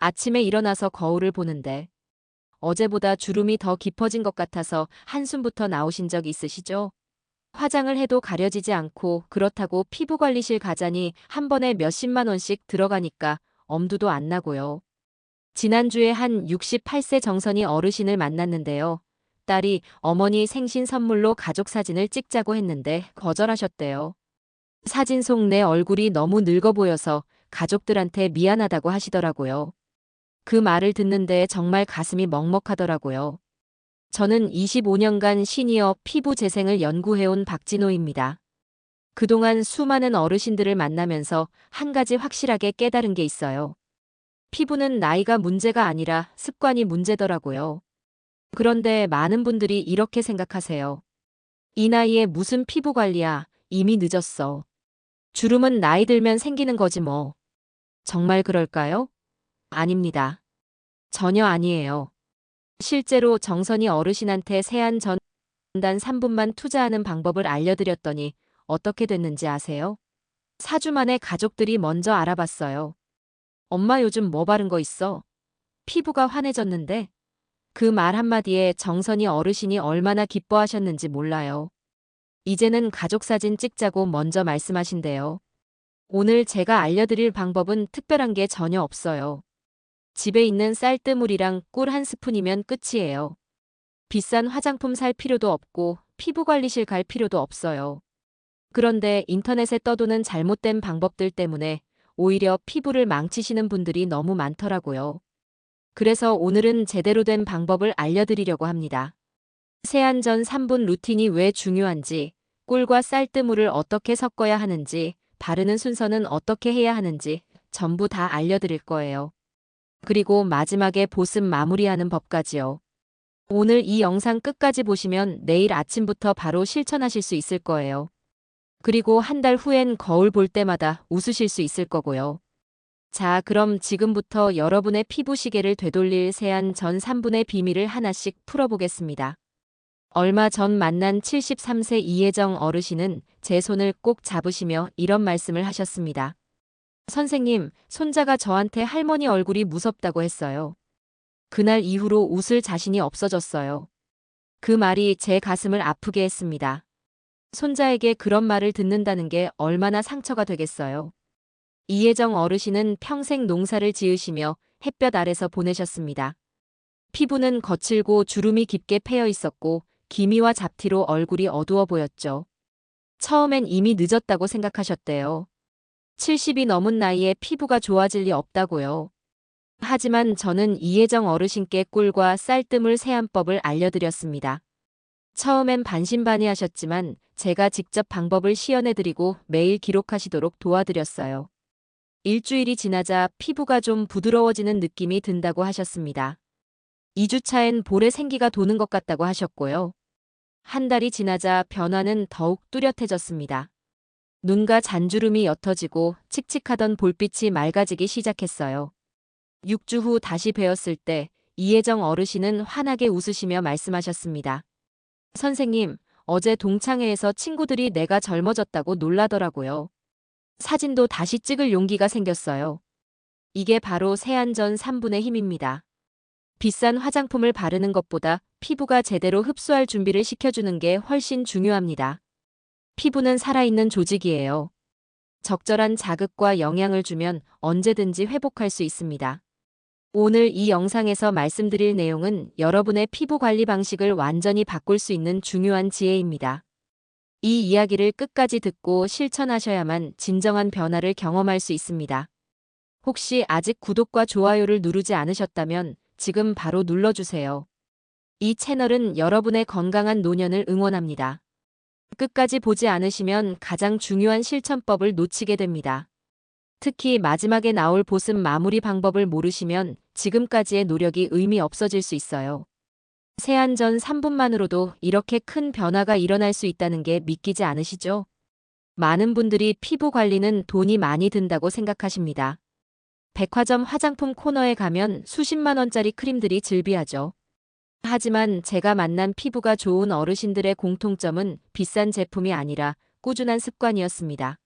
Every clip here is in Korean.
아침에 일어나서 거울을 보는데 어제보다 주름이 더 깊어진 것 같아서 한숨부터 나오신 적 있으시죠? 화장을 해도 가려지지 않고 그렇다고 피부관리실 가자니 한 번에 몇십만 원씩 들어가니까 엄두도 안 나고요. 지난주에 한 68세 정선이 어르신을 만났는데요. 딸이 어머니 생신 선물로 가족 사진을 찍자고 했는데 거절하셨대요. 사진 속 내 얼굴이 너무 늙어 보여서 가족들한테 미안하다고 하시더라고요. 그 말을 듣는데 정말 가슴이 먹먹하더라고요. 저는 25년간 시니어 피부 재생을 연구해온 박진호입니다. 그동안 수많은 어르신들을 만나면서 한 가지 확실하게 깨달은 게 있어요. 피부는 나이가 문제가 아니라 습관이 문제더라고요. 그런데 많은 분들이 이렇게 생각하세요. 이 나이에 무슨 피부 관리야, 이미 늦었어. 주름은 나이 들면 생기는 거지 뭐. 정말 그럴까요? 아닙니다. 전혀 아니에요. 실제로 정선이 어르신한테 세안 전단 3분만 투자하는 방법을 알려드렸더니 어떻게 됐는지 아세요? 4주 만에 가족들이 먼저 알아봤어요. 엄마 요즘 뭐 바른 거 있어? 피부가 환해졌는데? 그 말 한마디에 정선이 어르신이 얼마나 기뻐하셨는지 몰라요. 이제는 가족 사진 찍자고 먼저 말씀하신대요. 오늘 제가 알려드릴 방법은 특별한 게 전혀 없어요. 집에 있는 쌀뜨물이랑 꿀 한 스푼이면 끝이에요. 비싼 화장품 살 필요도 없고 피부관리실 갈 필요도 없어요. 그런데 인터넷에 떠도는 잘못된 방법들 때문에 오히려 피부를 망치시는 분들이 너무 많더라고요. 그래서 오늘은 제대로 된 방법을 알려드리려고 합니다. 세안 전 3분 루틴이 왜 중요한지, 꿀과 쌀뜨물을 어떻게 섞어야 하는지, 바르는 순서는 어떻게 해야 하는지 전부 다 알려드릴 거예요. 그리고 마지막에 보습 마무리하는 법까지요. 오늘 이 영상 끝까지 보시면 내일 아침부터 바로 실천하실 수 있을 거예요. 그리고 한 달 후엔 거울 볼 때마다 웃으실 수 있을 거고요. 자, 그럼 지금부터 여러분의 피부 시계를 되돌릴 세안 전 3분의 비밀을 하나씩 풀어보겠습니다. 얼마 전 만난 73세 이혜정 어르신은 제 손을 꼭 잡으시며 이런 말씀을 하셨습니다. 선생님, 손자가 저한테 할머니 얼굴이 무섭다고 했어요. 그날 이후로 웃을 자신이 없어졌어요. 그 말이 제 가슴을 아프게 했습니다. 손자에게 그런 말을 듣는다는 게 얼마나 상처가 되겠어요. 이혜정 어르신은 평생 농사를 지으시며 햇볕 아래서 보내셨습니다. 피부는 거칠고 주름이 깊게 패여 있었고 기미와 잡티로 얼굴이 어두워 보였죠. 처음엔 이미 늦었다고 생각하셨대요. 70이 넘은 나이에 피부가 좋아질 리 없다고요. 하지만 저는 이혜정 어르신께 꿀과 쌀뜨물 세안법을 알려드렸습니다. 처음엔 반신반의하셨지만 제가 직접 방법을 시연해드리고 매일 기록하시도록 도와드렸어요. 일주일이 지나자 피부가 좀 부드러워지는 느낌이 든다고 하셨습니다. 2주차엔 볼에 생기가 도는 것 같다고 하셨고요. 한 달이 지나자 변화는 더욱 뚜렷해졌습니다. 눈과 잔주름이 옅어지고 칙칙하던 볼빛이 맑아지기 시작했어요. 6주 후 다시 뵈었을 때 이혜정 어르신은 환하게 웃으시며 말씀하셨습니다. 선생님, 어제 동창회에서 친구들이 내가 젊어졌다고 놀라더라고요. 사진도 다시 찍을 용기가 생겼어요. 이게 바로 세안 전 3분의 힘입니다. 비싼 화장품을 바르는 것보다 피부가 제대로 흡수할 준비를 시켜주는 게 훨씬 중요합니다. 피부는 살아있는 조직이에요. 적절한 자극과 영양을 주면 언제든지 회복할 수 있습니다. 오늘 이 영상에서 말씀드릴 내용은 여러분의 피부 관리 방식을 완전히 바꿀 수 있는 중요한 지혜입니다. 이 이야기를 끝까지 듣고 실천하셔야만 진정한 변화를 경험할 수 있습니다. 혹시 아직 구독과 좋아요를 누르지 않으셨다면 지금 바로 눌러주세요. 이 채널은 여러분의 건강한 노년을 응원합니다. 끝까지 보지 않으시면 가장 중요한 실천법을 놓치게 됩니다. 특히 마지막에 나올 보습 마무리 방법을 모르시면 지금까지의 노력이 의미 없어질 수 있어요. 세안 전 3분만으로도 이렇게 큰 변화가 일어날 수 있다는 게 믿기지 않으시죠? 많은 분들이 피부 관리는 돈이 많이 든다고 생각하십니다. 백화점 화장품 코너에 가면 수십만 원짜리 크림들이 즐비하죠. 하지만 제가 만난 피부가 좋은 어르신들의 공통점은 비싼 제품이 아니라 꾸준한 습관이었습니다.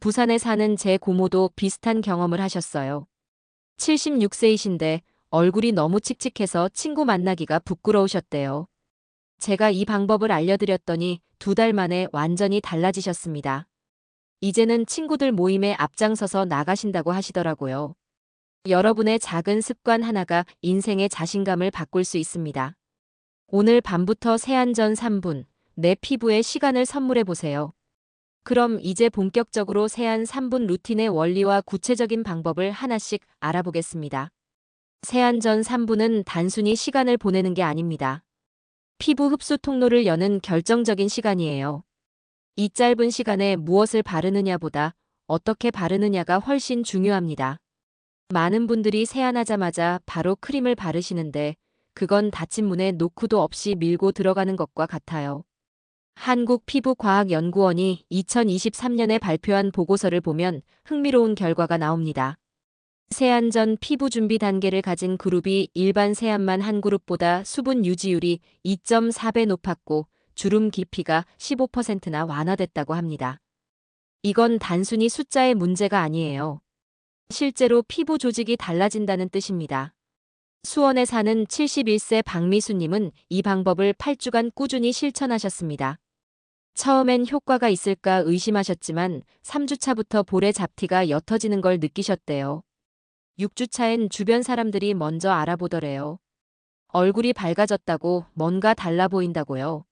부산에 사는 제 고모도 비슷한 경험을 하셨어요. 76세이신데 얼굴이 너무 칙칙해서 친구 만나기가 부끄러우셨대요. 제가 이 방법을 알려드렸더니 두 달 만에 완전히 달라지셨습니다. 이제는 친구들 모임에 앞장서서 나가신다고 하시더라고요. 여러분의 작은 습관 하나가 인생의 자신감을 바꿀 수 있습니다. 오늘 밤부터 세안전 3분, 내 피부에 시간을 선물해 보세요. 그럼 이제 본격적으로 세안 3분 루틴의 원리와 구체적인 방법을 하나씩 알아보겠습니다. 세안 전 3분은 단순히 시간을 보내는 게 아닙니다. 피부 흡수 통로를 여는 결정적인 시간이에요. 이 짧은 시간에 무엇을 바르느냐보다 어떻게 바르느냐가 훨씬 중요합니다. 많은 분들이 세안하자마자 바로 크림을 바르시는데 그건 닫힌 문에 노크도 없이 밀고 들어가는 것과 같아요. 한국피부과학연구원이 2023년에 발표한 보고서를 보면 흥미로운 결과가 나옵니다. 세안 전 피부 준비 단계를 가진 그룹이 일반 세안만 한 그룹보다 수분 유지율이 2.4배 높았고 주름 깊이가 15%나 완화됐다고 합니다. 이건 단순히 숫자의 문제가 아니에요. 실제로 피부 조직이 달라진다는 뜻입니다. 수원에 사는 71세 박미수님은 이 방법을 8주간 꾸준히 실천하셨습니다. 처음엔 효과가 있을까 의심하셨지만 3주차부터 볼의 잡티가 옅어지는 걸 느끼셨대요. 6주차엔 주변 사람들이 먼저 알아보더래요. 얼굴이 밝아졌다고 뭔가 달라 보인다고요.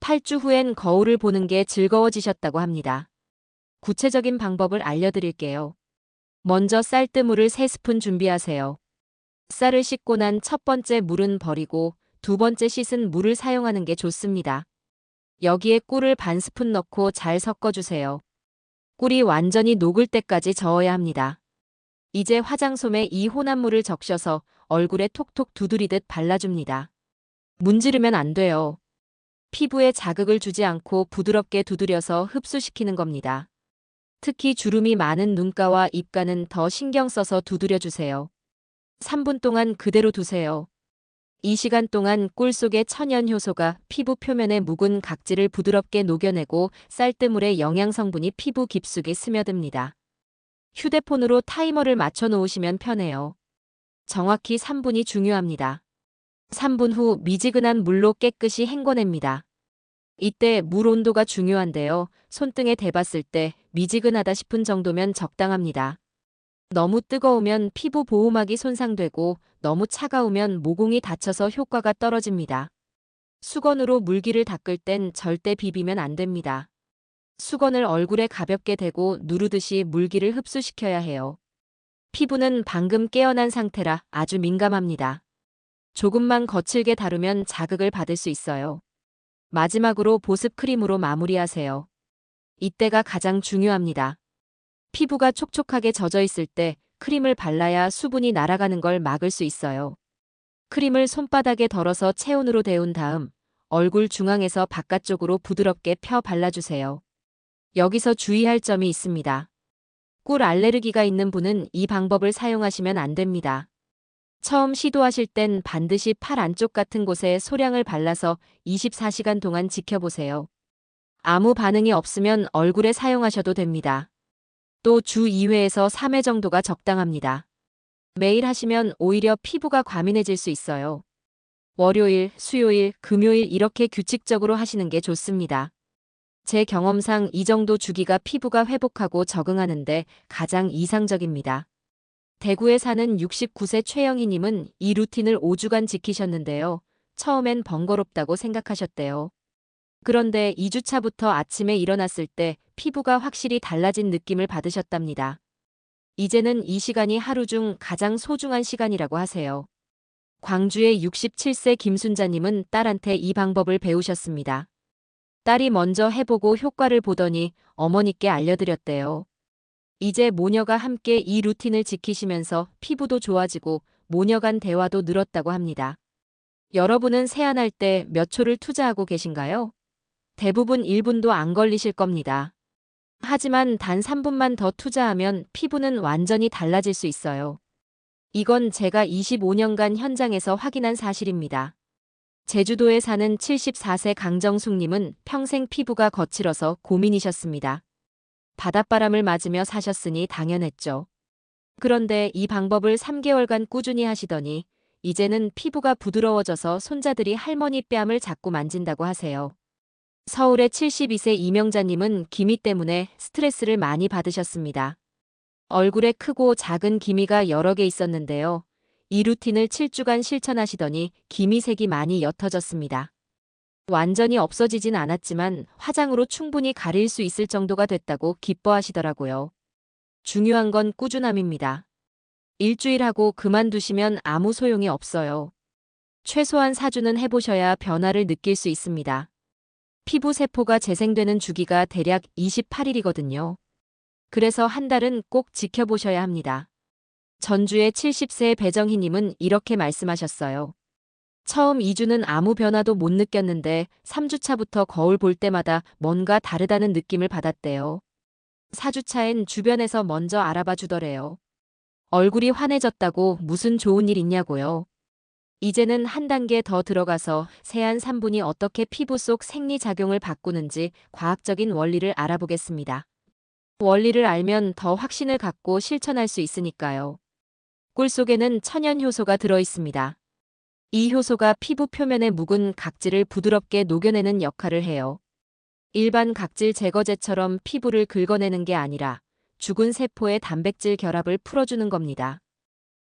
8주 후엔 거울을 보는 게 즐거워지셨다고 합니다. 구체적인 방법을 알려드릴게요. 먼저 쌀뜨물을 3스푼 준비하세요. 쌀을 씻고 난 첫 번째 물은 버리고 두 번째 씻은 물을 사용하는 게 좋습니다. 여기에 꿀을 반 스푼 넣고 잘 섞어주세요. 꿀이 완전히 녹을 때까지 저어야 합니다. 이제 화장솜에 이 혼합물을 적셔서 얼굴에 톡톡 두드리듯 발라줍니다. 문지르면 안 돼요. 피부에 자극을 주지 않고 부드럽게 두드려서 흡수시키는 겁니다. 특히 주름이 많은 눈가와 입가는 더 신경 써서 두드려 주세요. 3분 동안 그대로 두세요. 이 시간 동안 꿀 속의 천연 효소가 피부 표면의 묵은 각질을 부드럽게 녹여내고 쌀뜨물의 영양 성분이 피부 깊숙이 스며듭니다. 휴대폰으로 타이머를 맞춰 놓으시면 편해요. 정확히 3분이 중요합니다. 3분 후 미지근한 물로 깨끗이 헹궈냅니다. 이때 물 온도가 중요한데요. 손등에 대봤을 때 미지근하다 싶은 정도면 적당합니다. 너무 뜨거우면 피부 보호막이 손상되고 너무 차가우면 모공이 다쳐서 효과가 떨어집니다. 수건으로 물기를 닦을 땐 절대 비비면 안 됩니다. 수건을 얼굴에 가볍게 대고 누르듯이 물기를 흡수시켜야 해요. 피부는 방금 깨어난 상태라 아주 민감합니다. 조금만 거칠게 다루면 자극을 받을 수 있어요. 마지막으로 보습 크림으로 마무리하세요. 이때가 가장 중요합니다. 피부가 촉촉하게 젖어 있을 때 크림을 발라야 수분이 날아가는 걸 막을 수 있어요. 크림을 손바닥에 덜어서 체온으로 데운 다음 얼굴 중앙에서 바깥쪽으로 부드럽게 펴 발라주세요. 여기서 주의할 점이 있습니다. 꿀 알레르기가 있는 분은 이 방법을 사용하시면 안 됩니다. 처음 시도하실 땐 반드시 팔 안쪽 같은 곳에 소량을 발라서 24시간 동안 지켜보세요. 아무 반응이 없으면 얼굴에 사용하셔도 됩니다. 또 주 2회에서 3회 정도가 적당합니다. 매일 하시면 오히려 피부가 과민해질 수 있어요. 월요일, 수요일, 금요일 이렇게 규칙적으로 하시는 게 좋습니다. 제 경험상 이 정도 주기가 피부가 회복하고 적응하는데 가장 이상적입니다. 대구에 사는 69세 최영희님은 이 루틴을 5주간 지키셨는데요. 처음엔 번거롭다고 생각하셨대요. 그런데 2주차부터 아침에 일어났을 때 피부가 확실히 달라진 느낌을 받으셨답니다. 이제는 이 시간이 하루 중 가장 소중한 시간이라고 하세요. 광주의 67세 김순자님은 딸한테 이 방법을 배우셨습니다. 딸이 먼저 해보고 효과를 보더니 어머니께 알려드렸대요. 이제 모녀가 함께 이 루틴을 지키시면서 피부도 좋아지고 모녀 간 대화도 늘었다고 합니다. 여러분은 세안할 때 몇 초를 투자하고 계신가요? 대부분 1분도 안 걸리실 겁니다. 하지만 단 3분만 더 투자하면 피부는 완전히 달라질 수 있어요. 이건 제가 25년간 현장에서 확인한 사실입니다. 제주도에 사는 74세 강정숙님은 평생 피부가 거칠어서 고민이셨습니다. 바닷바람을 맞으며 사셨으니 당연했죠. 그런데 이 방법을 3개월간 꾸준히 하시더니 이제는 피부가 부드러워져서 손자들이 할머니 뺨을 자꾸 만진다고 하세요. 서울의 72세 이명자님은 기미 때문에 스트레스를 많이 받으셨습니다. 얼굴에 크고 작은 기미가 여러 개 있었는데요. 이 루틴을 7주간 실천하시더니 기미색이 많이 옅어졌습니다. 완전히 없어지진 않았지만 화장으로 충분히 가릴 수 있을 정도가 됐다고 기뻐하시더라고요. 중요한 건 꾸준함입니다. 일주일 하고 그만두시면 아무 소용이 없어요. 최소한 4주는 해보셔야 변화를 느낄 수 있습니다. 피부 세포가 재생되는 주기가 대략 28일이거든요. 그래서 한 달은 꼭 지켜보셔야 합니다. 전주의 70세 배정희님은 이렇게 말씀하셨어요. 처음 2주는 아무 변화도 못 느꼈는데 3주차부터 거울 볼 때마다 뭔가 다르다는 느낌을 받았대요. 4주차엔 주변에서 먼저 알아봐 주더래요. 얼굴이 환해졌다고 무슨 좋은 일 있냐고요. 이제는 한 단계 더 들어가서 세안 3분이 어떻게 피부 속 생리작용을 바꾸는지 과학적인 원리를 알아보겠습니다. 원리를 알면 더 확신을 갖고 실천할 수 있으니까요. 꿀 속에는 천연 효소가 들어 있습니다. 이 효소가 피부 표면의 묵은 각질을 부드럽게 녹여내는 역할을 해요. 일반 각질 제거제처럼 피부를 긁어내는 게 아니라 죽은 세포의 단백질 결합을 풀어주는 겁니다.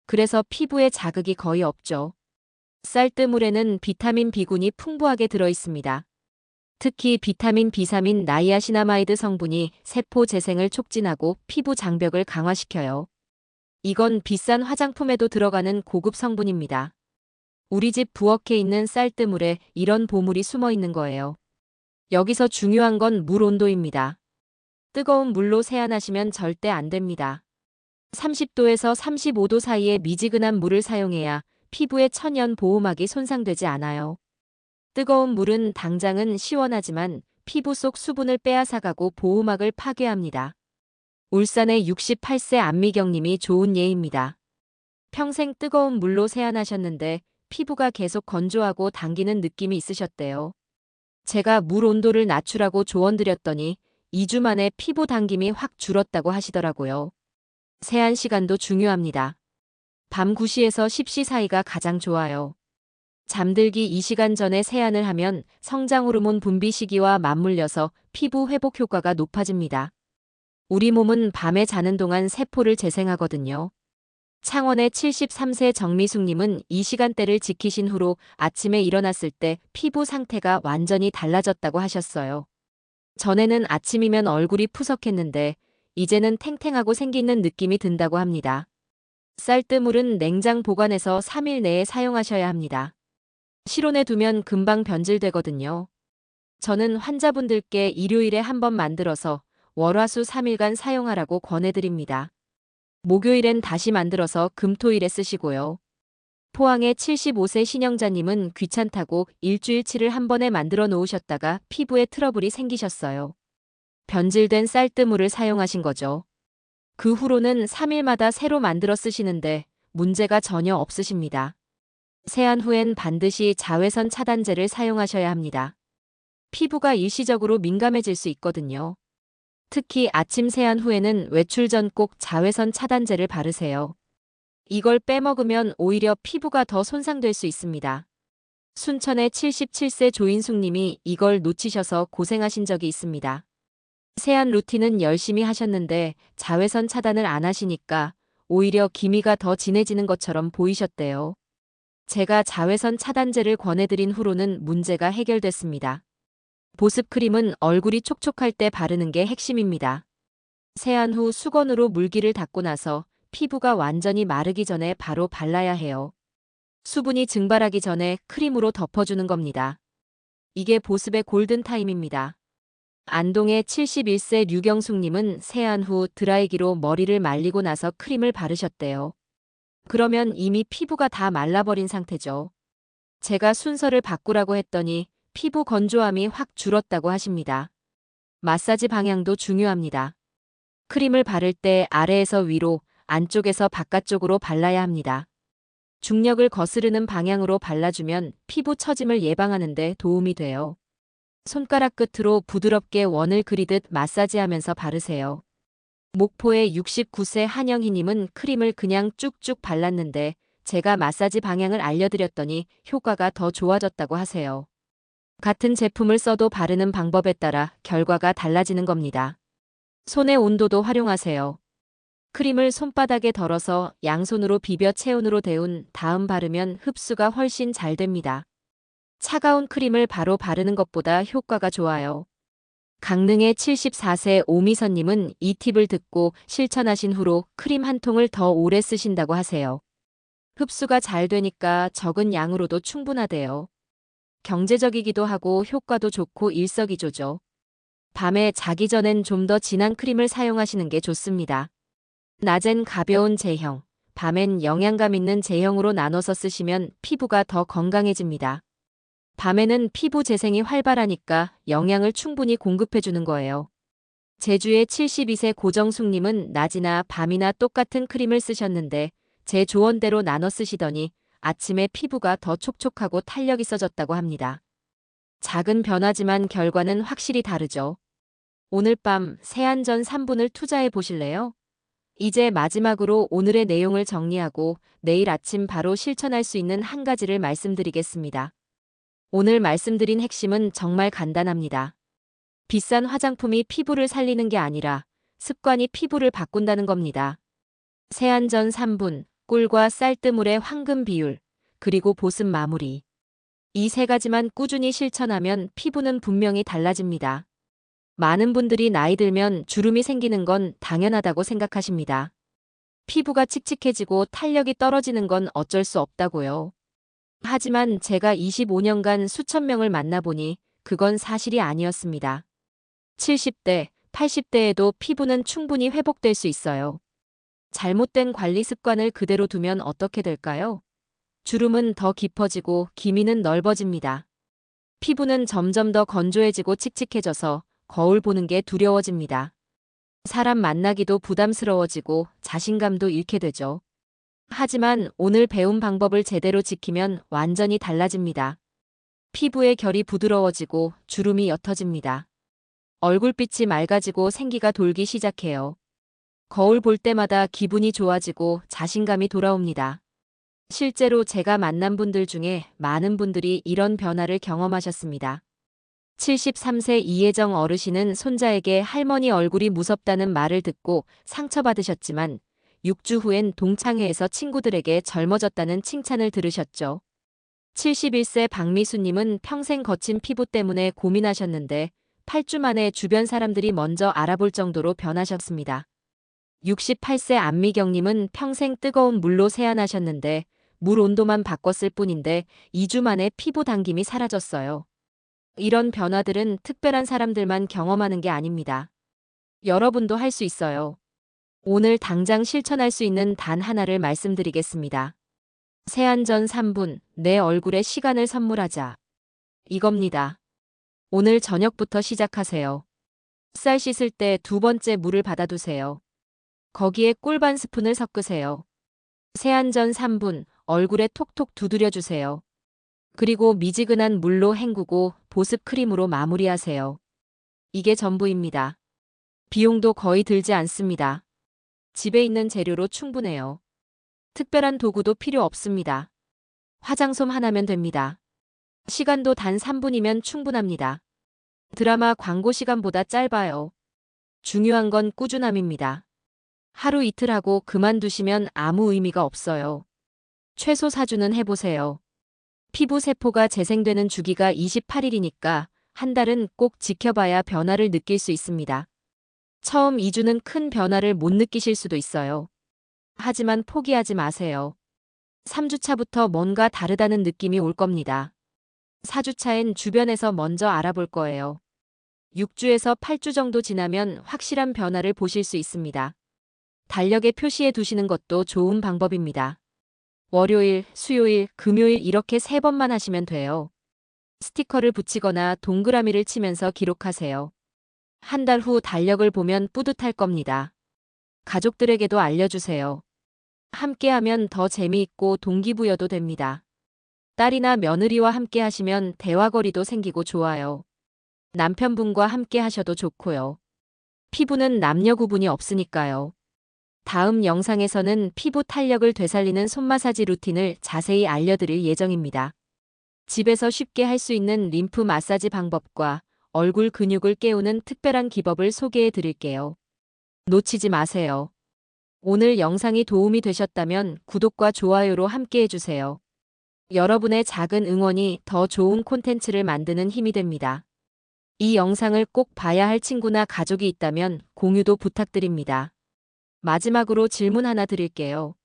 그래서 피부에 자극이 거의 없죠. 쌀뜨물에는 비타민 B군이 풍부하게 들어 있습니다. 특히 비타민 B3인 나이아시나마이드 성분이 세포 재생을 촉진하고 피부 장벽을 강화시켜요. 이건 비싼 화장품에도 들어가는 고급 성분입니다. 우리 집 부엌에 있는 쌀뜨물에 이런 보물이 숨어 있는 거예요. 여기서 중요한 건 물 온도입니다. 뜨거운 물로 세안하시면 절대 안 됩니다. 30도에서 35도 사이의 미지근한 물을 사용해야 피부의 천연 보호막이 손상되지 않아요. 뜨거운 물은 당장은 시원하지만 피부 속 수분을 빼앗아가고 보호막을 파괴합니다. 울산의 68세 안미경님이 좋은 예입니다. 평생 뜨거운 물로 세안하셨는데 피부가 계속 건조하고 당기는 느낌이 있으셨대요. 제가 물 온도를 낮추라고 조언드렸더니 2주 만에 피부 당김이 확 줄었다고 하시더라고요. 세안 시간도 중요합니다. 밤 9시에서 10시 사이가 가장 좋아요. 잠들기 2시간 전에 세안을 하면 성장 호르몬 분비 시기와 맞물려서 피부 회복 효과가 높아집니다. 우리 몸은 밤에 자는 동안 세포를 재생하거든요. 창원의 73세 정미숙님은 이 시간대를 지키신 후로 아침에 일어났을 때 피부 상태가 완전히 달라졌다고 하셨어요. 전에는 아침이면 얼굴이 푸석했는데 이제는 탱탱하고 생기는 느낌이 든다고 합니다. 쌀뜨물은 냉장 보관해서 3일 내에 사용하셔야 합니다. 실온에 두면 금방 변질되거든요. 저는 환자분들께 일요일에 한 번 만들어서 월화수 3일간 사용하라고 권해드립니다. 목요일엔 다시 만들어서 금토일에 쓰시고요. 포항의 75세 신영자님은 귀찮다고 일주일치를 한 번에 만들어 놓으셨다가 피부에 트러블이 생기셨어요. 변질된 쌀뜨물을 사용하신 거죠. 그 후로는 3일마다 새로 만들어 쓰시는데 문제가 전혀 없으십니다. 세안 후엔 반드시 자외선 차단제를 사용하셔야 합니다. 피부가 일시적으로 민감해질 수 있거든요. 특히 아침 세안 후에는 외출 전 꼭 자외선 차단제를 바르세요. 이걸 빼먹으면 오히려 피부가 더 손상될 수 있습니다. 순천의 77세 조인숙 님이 이걸 놓치셔서 고생하신 적이 있습니다. 세안 루틴은 열심히 하셨는데 자외선 차단을 안 하시니까 오히려 기미가 더 진해지는 것처럼 보이셨대요. 제가 자외선 차단제를 권해드린 후로는 문제가 해결됐습니다. 보습 크림은 얼굴이 촉촉할 때 바르는 게 핵심입니다. 세안 후 수건으로 물기를 닦고 나서 피부가 완전히 마르기 전에 바로 발라야 해요. 수분이 증발하기 전에 크림으로 덮어주는 겁니다. 이게 보습의 골든타임입니다. 안동의 71세 류경숙님은 세안 후 드라이기로 머리를 말리고 나서 크림을 바르셨대요. 그러면 이미 피부가 다 말라버린 상태죠. 제가 순서를 바꾸라고 했더니 피부 건조함이 확 줄었다고 하십니다. 마사지 방향도 중요합니다. 크림을 바를 때 아래에서 위로, 안쪽에서 바깥쪽으로 발라야 합니다. 중력을 거스르는 방향으로 발라주면 피부 처짐을 예방하는 데 도움이 돼요. 손가락 끝으로 부드럽게 원을 그리듯 마사지하면서 바르세요. 목포의 69세 한영희님은 크림을 그냥 쭉쭉 발랐는데 제가 마사지 방향을 알려드렸더니 효과가 더 좋아졌다고 하세요. 같은 제품을 써도 바르는 방법에 따라 결과가 달라지는 겁니다. 손의 온도도 활용하세요. 크림을 손바닥에 덜어서 양손으로 비벼 체온으로 데운 다음 바르면 흡수가 훨씬 잘 됩니다. 차가운 크림을 바로 바르는 것보다 효과가 좋아요. 강릉의 74세 오미선님은 이 팁을 듣고 실천하신 후로 크림 한 통을 더 오래 쓰신다고 하세요. 흡수가 잘 되니까 적은 양으로도 충분하대요. 경제적이기도 하고 효과도 좋고 일석이조죠. 밤에 자기 전엔 좀 더 진한 크림을 사용하시는 게 좋습니다. 낮엔 가벼운 제형, 밤엔 영양감 있는 제형으로 나눠서 쓰시면 피부가 더 건강해집니다. 밤에는 피부 재생이 활발하니까 영양을 충분히 공급해주는 거예요. 제주의 72세 고정숙님은 낮이나 밤이나 똑같은 크림을 쓰셨는데 제 조언대로 나눠 쓰시더니 아침에 피부가 더 촉촉하고 탄력 있어졌다고 합니다. 작은 변화지만 결과는 확실히 다르죠. 오늘 밤 세안전 3분을 투자해 보실래요? 이제 마지막으로 오늘의 내용을 정리하고 내일 아침 바로 실천할 수 있는 한 가지를 말씀드리겠습니다. 오늘 말씀드린 핵심은 정말 간단합니다. 비싼 화장품이 피부를 살리는 게 아니라 습관이 피부를 바꾼다는 겁니다. 세안 전 3분, 꿀과 쌀뜨물의 황금 비율, 그리고 보습 마무리. 이 세 가지만 꾸준히 실천하면 피부는 분명히 달라집니다. 많은 분들이 나이 들면 주름이 생기는 건 당연하다고 생각하십니다. 피부가 칙칙해지고 탄력이 떨어지는 건 어쩔 수 없다고요. 하지만 제가 25년간 수천 명을 만나보니 그건 사실이 아니었습니다. 70대, 80대에도 피부는 충분히 회복될 수 있어요. 잘못된 관리 습관을 그대로 두면 어떻게 될까요? 주름은 더 깊어지고 기미는 넓어집니다. 피부는 점점 더 건조해지고 칙칙해져서 거울 보는 게 두려워집니다. 사람 만나기도 부담스러워지고 자신감도 잃게 되죠. 하지만 오늘 배운 방법을 제대로 지키면 완전히 달라집니다. 피부의 결이 부드러워지고 주름이 옅어집니다. 얼굴빛이 맑아지고 생기가 돌기 시작해요. 거울 볼 때마다 기분이 좋아지고 자신감이 돌아옵니다. 실제로 제가 만난 분들 중에 많은 분들이 이런 변화를 경험하셨습니다. 73세 이혜정 어르신은 손자에게 할머니 얼굴이 무섭다는 말을 듣고 상처받으셨지만 6주 후엔 동창회에서 친구들에게 젊어졌다는 칭찬을 들으셨죠. 71세 박미수님은 평생 거친 피부 때문에 고민하셨는데 8주 만에 주변 사람들이 먼저 알아볼 정도로 변하셨습니다. 68세 안미경님은 평생 뜨거운 물로 세안하셨는데 물 온도만 바꿨을 뿐인데 2주 만에 피부 당김이 사라졌어요. 이런 변화들은 특별한 사람들만 경험하는 게 아닙니다. 여러분도 할 수 있어요. 오늘 당장 실천할 수 있는 단 하나를 말씀드리겠습니다. 세안 전 3분, 내 얼굴에 시간을 선물하자. 이겁니다. 오늘 저녁부터 시작하세요. 쌀 씻을 때 두 번째 물을 받아두세요. 거기에 꿀 반 스푼을 섞으세요. 세안 전 3분, 얼굴에 톡톡 두드려 주세요. 그리고 미지근한 물로 헹구고 보습 크림으로 마무리하세요. 이게 전부입니다. 비용도 거의 들지 않습니다. 집에 있는 재료로 충분해요. 특별한 도구도 필요 없습니다. 화장솜 하나면 됩니다. 시간도 단 3분이면 충분합니다. 드라마 광고 시간보다 짧아요. 중요한 건 꾸준함입니다. 하루 이틀 하고 그만두시면 아무 의미가 없어요. 최소 4주는 해보세요. 피부 세포가 재생되는 주기가 28일이니까 한 달은 꼭 지켜봐야 변화를 느낄 수 있습니다. 처음 2주는 큰 변화를 못 느끼실 수도 있어요. 하지만 포기하지 마세요. 3주차부터 뭔가 다르다는 느낌이 올 겁니다. 4주차엔 주변에서 먼저 알아볼 거예요. 6주에서 8주 정도 지나면 확실한 변화를 보실 수 있습니다. 달력에 표시해 두시는 것도 좋은 방법입니다. 월요일, 수요일, 금요일 이렇게 세 번만 하시면 돼요. 스티커를 붙이거나 동그라미를 치면서 기록하세요. 한 달 후 달력을 보면 뿌듯할 겁니다. 가족들에게도 알려주세요. 함께하면 더 재미있고 동기부여도 됩니다. 딸이나 며느리와 함께 하시면 대화거리도 생기고 좋아요. 남편분과 함께 하셔도 좋고요. 피부는 남녀 구분이 없으니까요. 다음 영상에서는 피부 탄력을 되살리는 손마사지 루틴을 자세히 알려드릴 예정입니다. 집에서 쉽게 할 수 있는 림프 마사지 방법과 얼굴 근육을 깨우는 특별한 기법을 소개해 드릴게요. 놓치지 마세요. 오늘 영상이 도움이 되셨다면 구독과 좋아요로 함께 해주세요. 여러분의 작은 응원이 더 좋은 콘텐츠를 만드는 힘이 됩니다. 이 영상을 꼭 봐야 할 친구나 가족이 있다면 공유도 부탁드립니다. 마지막으로 질문 하나 드릴게요.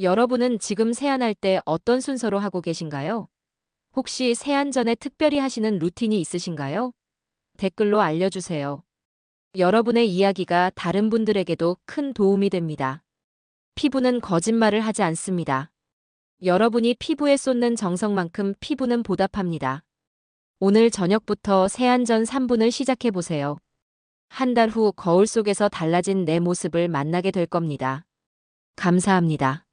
여러분은 지금 세안할 때 어떤 순서로 하고 계신가요? 혹시 세안 전에 특별히 하시는 루틴이 있으신가요? 댓글로 알려주세요. 여러분의 이야기가 다른 분들에게도 큰 도움이 됩니다. 피부는 거짓말을 하지 않습니다. 여러분이 피부에 쏟는 정성만큼 피부는 보답합니다. 오늘 저녁부터 세안 전 3분을 시작해 보세요. 한 달 후 거울 속에서 달라진 내 모습을 만나게 될 겁니다. 감사합니다.